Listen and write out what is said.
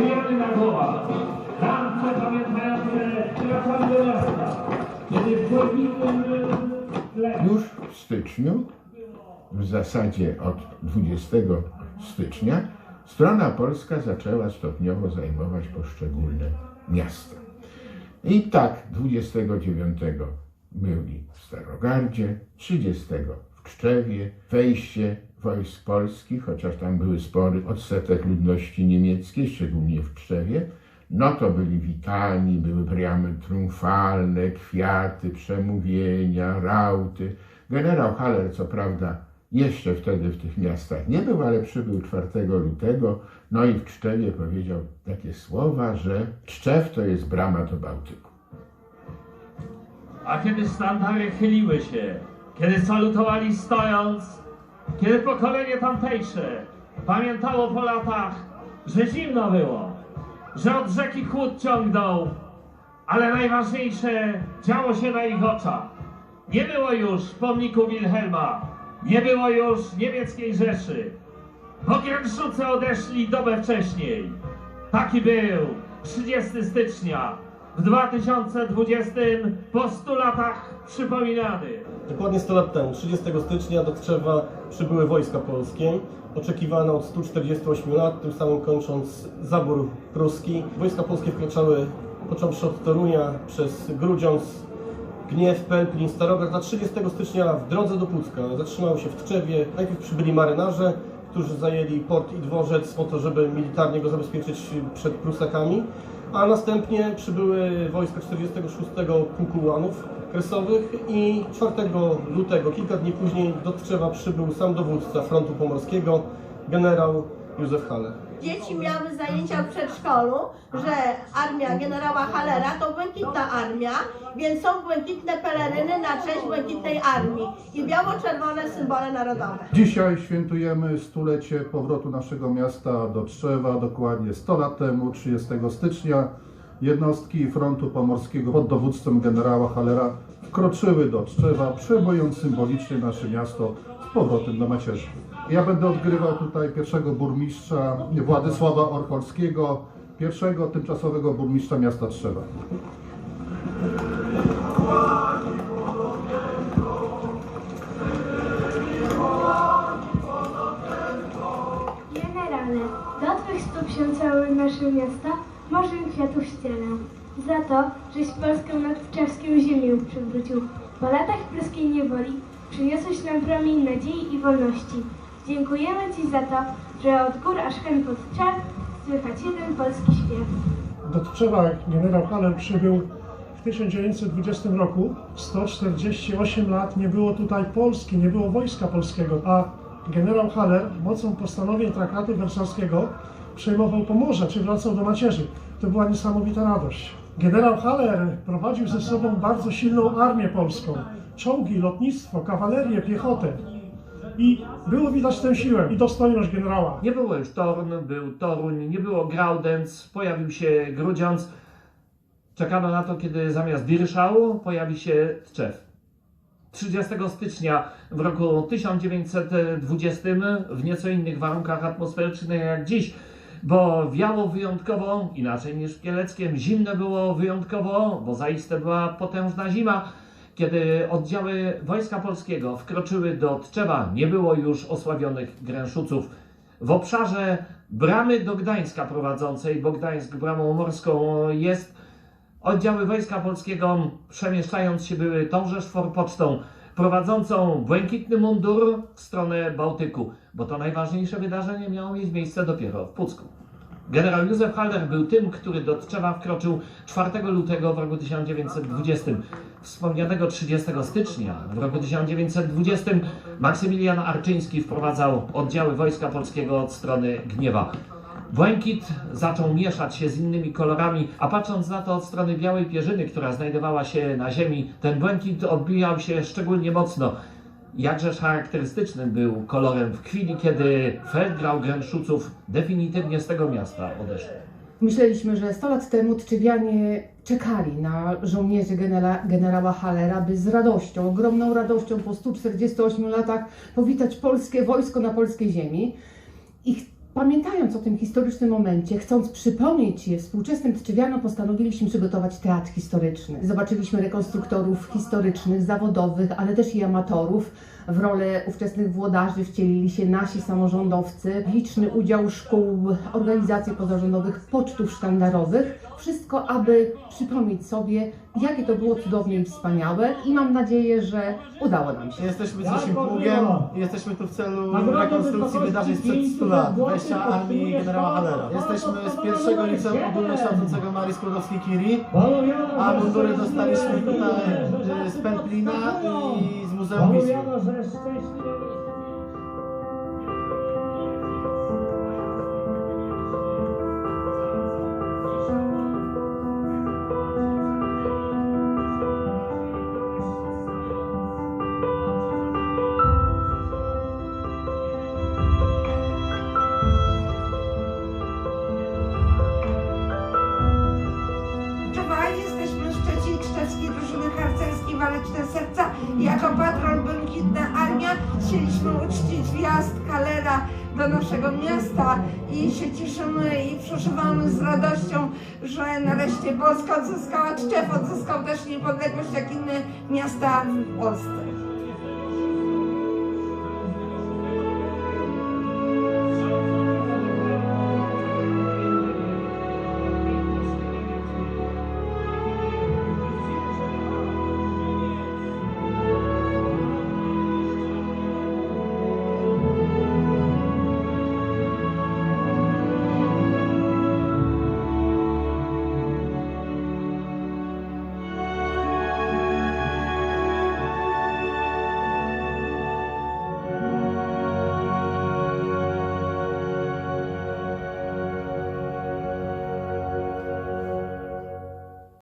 Dziękujemy na słowa. Tam przepamiętajmy, wracamy do miasta. Kiedy wchodzimy Już w styczniu, w zasadzie od 20 stycznia, strona polska zaczęła stopniowo zajmować poszczególne miasta. I tak 29 byli w Starogardzie, 30 w Czczewie, wejście wojsk polskich, chociaż tam były spory odsetek ludności niemieckiej, szczególnie w Czczewie, no to byli witani, były bramy triumfalne, kwiaty, przemówienia, rauty. Generał Haller, co prawda, jeszcze wtedy w tych miastach nie był, ale przybył 4 lutego, no i w Czczewie powiedział takie słowa, że Czczew to jest brama do Bałtyku. A kiedy sztandary chyliły się, kiedy salutowali stojąc, kiedy pokolenie tamtejsze pamiętało po latach, że zimno było, że od rzeki chłód ciągnął, ale najważniejsze działo się na ich oczach. Nie było już pomniku Wilhelma, nie było już niemieckiej Rzeszy. Pogrężucy odeszli dobę wcześniej. Taki był 30 stycznia w 2020 po 100 latach przypominany. Dokładnie 100 lat temu, 30 stycznia do Tczewa przybyły wojska polskie. Oczekiwano od 148 lat, tym samym kończąc zabór pruski. Wojska polskie wkraczały, począwszy od Torunia, przez Grudziądz, Gniew, Pelplin, Starogard, a 30 stycznia w drodze do Pucka zatrzymały się w Tczewie. Najpierw przybyli marynarze, którzy zajęli port i dworzec po to, żeby militarnie go zabezpieczyć przed Prusakami, a następnie przybyły wojska 46 Pułku Ułanów Kresowych i 4 lutego, kilka dni później do Tczewa przybył sam dowódca frontu pomorskiego, generał Józef Haller. Dzieci miały zajęcia w przedszkolu, że armia generała Hallera to błękitna armia, więc są błękitne peleryny na cześć błękitnej armii i biało-czerwone symbole narodowe. Dzisiaj świętujemy stulecie powrotu naszego miasta do Trzewa, dokładnie 100 lat temu, 30 stycznia. Jednostki frontu pomorskiego pod dowództwem generała Hallera wkroczyły do Trzewa, przejmując symbolicznie nasze miasto powrotem do macierzy. Ja będę odgrywał tutaj pierwszego burmistrza Władysława Orcholskiego, pierwszego tymczasowego burmistrza miasta Trzewa. Generale, do Twych stóp się całe nasze miasta, morzem kwiatów ścielę. Za to, żeś Polskę nad czeską ziemię przywrócił. Po latach pruskiej niewoli przyniosłeś nam promień nadziei i wolności. Dziękujemy Ci za to, że od gór aż hen pod czar słychać jeden polski śpiew. Do Tczewa generał Haller przybył w 1920 roku. 148 lat nie było tutaj Polski, nie było wojska polskiego, a generał Haller mocą postanowień traktatu wersalskiego przejmował Pomorze, czy wracał do macierzy. To była niesamowita radość. Generał Haller prowadził ze sobą bardzo silną armię polską. Czołgi, lotnictwo, kawalerię, piechotę. I było widać tę siłę i dostojność generała. Nie było już Torun, był Toruń, nie było Graudenc, pojawił się Grudziądz. Czekano na to, kiedy zamiast Dirszału pojawi się Tczew. 30 stycznia w roku 1920 w nieco innych warunkach atmosferycznych jak dziś, bo wiało wyjątkowo, inaczej niż w Kieleckiem, zimno było wyjątkowo, bo zaiste była potężna zima. Kiedy oddziały Wojska Polskiego wkroczyły do Tczewa, nie było już osławionych Gręszuców. W obszarze bramy do Gdańska prowadzącej, bo Gdańsk bramą morską jest, oddziały Wojska Polskiego przemieszczając się były tążeż forpocztą prowadzącą błękitny mundur w stronę Bałtyku, bo to najważniejsze wydarzenie miało mieć miejsce dopiero w Pucku. Generał Józef Haller był tym, który do Tczewa wkroczył 4 lutego w roku 1920. Wspomnianego 30 stycznia w roku 1920 Maksymilian Arczyński wprowadzał oddziały Wojska Polskiego od strony Gniewa. Błękit zaczął mieszać się z innymi kolorami, a patrząc na to od strony Białej Pierzyny, która znajdowała się na ziemi, ten błękit odbijał się szczególnie mocno. Jakżeż charakterystycznym był kolorem w chwili, kiedy Feldgrau Gręszuców definitywnie z tego miasta odeszli. Myśleliśmy, że 100 lat temu Tczywianie czekali na żołnierzy genera- generała Hallera, by z radością, ogromną radością po 148 latach powitać polskie wojsko na polskiej ziemi. I pamiętając o tym historycznym momencie, chcąc przypomnieć je współczesnym Tczywianom, postanowiliśmy przygotować teatr historyczny. Zobaczyliśmy rekonstruktorów historycznych, zawodowych, ale też i amatorów. W rolę ówczesnych włodarzy wcielili się nasi samorządowcy, liczny udział szkół, organizacji pozarządowych, pocztów sztandarowych. Wszystko, aby przypomnieć sobie, jakie to było cudowne i wspaniałe i mam nadzieję, że udało nam się. Jesteśmy Zresztą Pługiem i jesteśmy tu w celu rekonstrukcji wydarzeń sprzed 100 lat, wejścia armii generała Halera. Jesteśmy z pierwszego liceum ogólnokształcącego Marii Skłodowskiej-Curie, a mundury dostaliśmy tutaj z Pętlina i музею. Головяна за. Jako patron Błękitna Armia chcieliśmy uczcić wjazd Kalera do naszego miasta i się cieszymy i przeżywamy z radością, że nareszcie Polska odzyskała Tczew, odzyskał też niepodległość jak inne miasta w Polsce.